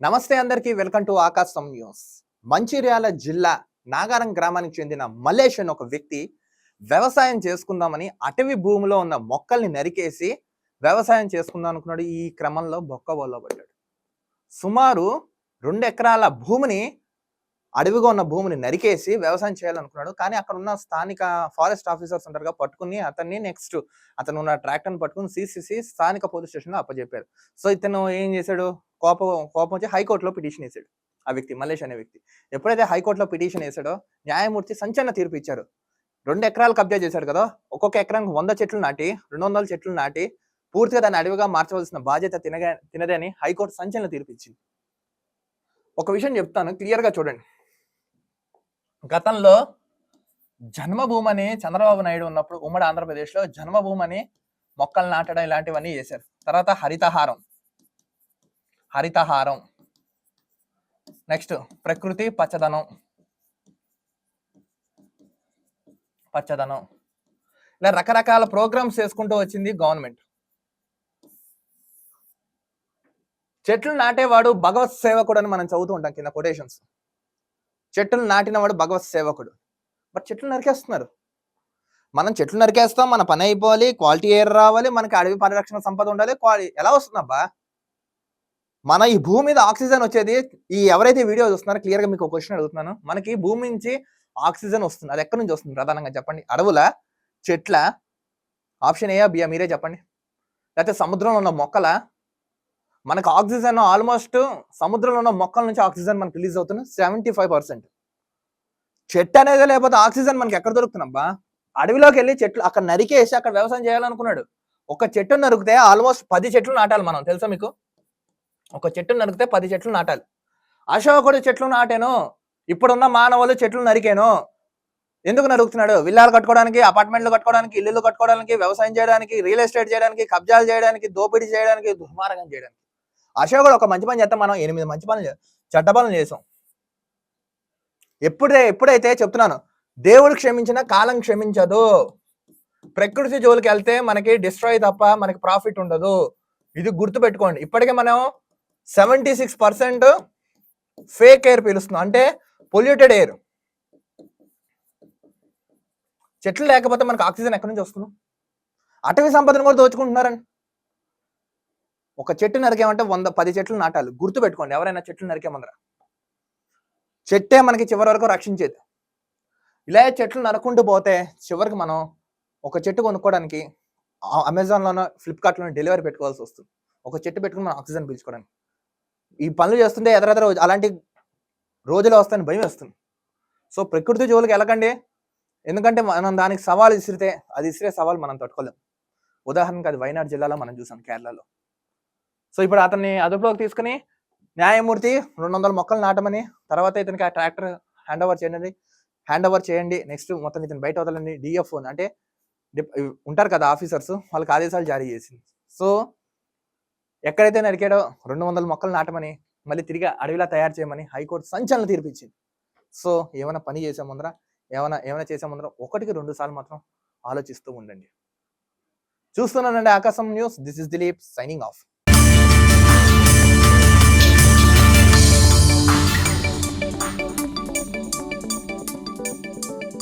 నమస్తే అందరికీ welcome to Aakasam news. Mancherial జిల్లా నాగారం గ్రామానికి చెందిన మలేష్ అని ఒక వ్యక్తి వ్యవసాయం చేసుకుందామని అటవీ భూమిలో ఉన్న మొక్కల్ని నరికేసి వ్యవసాయం చేసుకుందాం అనుకున్నాడు. ఈ క్రమంలో బొక్క పడ్డాడు. సుమారు రెండు ఎకరాల భూమిని అడవిగా ఉన్న భూమిని నరికేసి వ్యవసాయం చేయాలనుకున్నాడు. కానీ అక్కడ ఉన్న స్థానిక ఫారెస్ట్ ఆఫీసర్స్ ఉంటారుగా పట్టుకుని అతన్ని నెక్స్ట్ అతను ఉన్న ట్రాక్టర్ని పట్టుకుని సిసిసి స్థానిక పోలీస్ స్టేషన్లో అప్పచెప్పారు. సో ఇతను ఏం చేశాడు? కోపం కోపం వచ్చి హైకోర్టులో పిటిషన్ వేసాడు ఆ వ్యక్తి మలేష్ అనే వ్యక్తి. ఎప్పుడైతే హైకోర్టులో పిటిషన్ వేసాడో న్యాయమూర్తి సంచలన తీర్పు ఇచ్చారు. రెండు ఎకరాలు కబ్జా చేశాడు కదా ఒక్కొక్క ఎకరానికి వంద చెట్లు నాటి రెండు వందల చెట్లు నాటి పూర్తిగా దాన్ని అడవిగా మార్చవలసిన బాధ్యత తినగా తినదని హైకోర్టు సంచలన తీర్పు ఇచ్చింది. ఒక విషయం చెప్తాను క్లియర్గా చూడండి. గతంలో జన్మభూమని చంద్రబాబు నాయుడు ఉన్నప్పుడు ఉమ్మడి ఆంధ్రప్రదేశ్లో జన్మభూమని మొక్కలు నాటడం ఇలాంటివన్నీ చేశారు. తర్వాత హరితహారం. హరితహారం. నెక్స్ట్ ప్రకృతి పచ్చదనం. పచ్చదనం. ఇలా రకరకాల ప్రోగ్రామ్స్ చేసుకుంటూ వచ్చింది గవర్నమెంట్ చెట్లు నాటేవాడు భగవత్ సేవకుడు అని మనం చదువుతూ ఉంటాం కింద కొటేషన్స్ చెట్లు నాటినవాడు భగవత్ సేవకుడు. బట్ చెట్లు నరికేస్తున్నారు. మనం చెట్లు నరికేస్తాం మన పని అయిపోవాలి క్వాలిటీ ఎయిర్ రావాలి మనకి అడవి పరిరక్షణ సంపద ఉండాలి క్వాలిటీ ఎలా వస్తుందబ్బా? మన ఈ భూమి మీద ఆక్సిజన్ వచ్చేది ఈ ఎవరైతే వీడియో చూస్తున్నారో క్లియర్గా మీకు ఒక క్వశ్చన్ అడుగుతున్నాను. మనకి భూమి నుంచి ఆక్సిజన్ వస్తుంది. అది ఎక్కడి నుంచి వస్తుంది ప్రధానంగా చెప్పండి? అడవుల చెట్ల ఆప్షన్ ఏయా బియా మీరే చెప్పండి. లేకపోతే సముద్రంలో ఉన్న మొక్కల మనకు ఆక్సిజన్ ఆల్మోస్ట్ సముద్రంలో ఉన్న మొక్కల నుంచి ఆక్సిజన్ మనకు రిలీజ్ అవుతుంది సెవెంటీ ఫైవ్ పర్సెంట్. చెట్టు అనేది లేకపోతే ఆక్సిజన్ మనకి ఎక్కడ దొరుకుతుందబ్బా? అడవిలోకి వెళ్ళి చెట్లు అక్కడ నరికేసి అక్కడ వ్యవసాయం చేయాలనుకున్నాడు. ఒక చెట్టు నరికితే ఆల్మోస్ట్ పది చెట్లు నాటాలి మనం. తెలుసా మీకు? ఒక చెట్టు నరికితే పది చెట్లు నాటాలి. అశోకుడు చెట్లు నాటాను. ఇప్పుడున్న మానవులు చెట్లు నరికాను. ఎందుకు నరుకుతున్నాడు? విల్లాలు కట్టుకోవడానికి అపార్ట్మెంట్లు కట్టుకోవడానికి ఇల్లులు కట్టుకోవడానికి వ్యవసాయం చేయడానికి రియల్ ఎస్టేట్ చేయడానికి కబ్జాలు చేయడానికి దోపిడీ చేయడానికి దుర్మార్గం చేయడానికి. అశోకుడు ఒక మంచి పని చేస్తాం మనం. ఎనిమిది మంచి పనులు చెడ్డ పనులు చేసాం. ఎప్పుడే ఎప్పుడైతే చెప్తున్నాను. దేవుడు క్షమించిన కాలం క్షమించదు. ప్రకృతి జోలికి వెళ్తే మనకి డిస్ట్రాయ్ తప్ప మనకి ప్రాఫిట్ ఉండదు. ఇది గుర్తు పెట్టుకోండి ఇప్పటికే మనం seventy six percent fake air పీలుస్తుంది. అంటే పొల్యూటెడ్ ఎయిర్ చెట్లు లేకపోతే మనకు ఆక్సిజన్ ఎక్కడి నుంచి వస్తున్నాం అటవీ సంపదను కూడా దోచుకుంటున్నారండి. ఒక చెట్టు నరికేమంటే వంద పది చెట్లు నాటాలి. గుర్తు పెట్టుకోండి ఎవరైనా చెట్లు నరికేమందరా చెట్టే మనకి చివరి వరకు రక్షించేది. ఇలా చెట్లు నరుకుంటూ పోతే చివరికి మనం ఒక చెట్టు కొనుక్కోవడానికి ఆ- అమెజాన్లోనో ఫ్లిప్కార్ట్లోనో డెలివరీ పెట్టుకోవాల్సి వస్తుంది. ఒక చెట్టు పెట్టుకుని మనం ఆక్సిజన్ పీల్చుకోవడానికి. ఈ పనులు చేస్తుంటే ఎదరెదర అలాంటి రోజులు వస్తాయని భయం వేస్తుంది. సో ప్రకృతి జోలికి వెళ్ళకండి. ఎందుకంటే మనం దానికి సవాల్ విసిరితే అది ఇసిరే సవాల్ మనం తట్టుకోలేం. ఉదాహరణకు అది వయనాడు జిల్లాలో మనం చూసాం కేరళలో. సో ఇప్పుడు అతన్ని అదుపులోకి తీసుకుని న్యాయమూర్తి రెండు వందల మొక్కలు నాటమని తర్వాత ఇతనికి ఆ ట్రాక్టర్ హ్యాండ్ ఓవర్ చేయండి హ్యాండ్ ఓవర్ చేయండి నెక్స్ట్ మొత్తం ఇతను బయట వదలండి డిఎఫ్ఓ అంటే డిప్- ఉంటారు కదా ఆఫీసర్స్ వాళ్ళకి ఆదేశాలు జారీ చేసింది. సో ఎక్కడైతే నరికాడో రెండు వందల మొక్కలు నాటమని మళ్ళీ తిరిగి అడవిలా తయారు చేయమని హైకోర్టు సంచలన తీర్పిచ్చింది. సో ఏమైనా పని చేసే ముందర ఏమైనా ఏమైనా చేసే ముందర ఒకటికి రెండు సార్లు మాత్రం ఆలోచిస్తూ ఉండండి. చూస్తున్నానండి Aakasam news. This is Dilip signing off.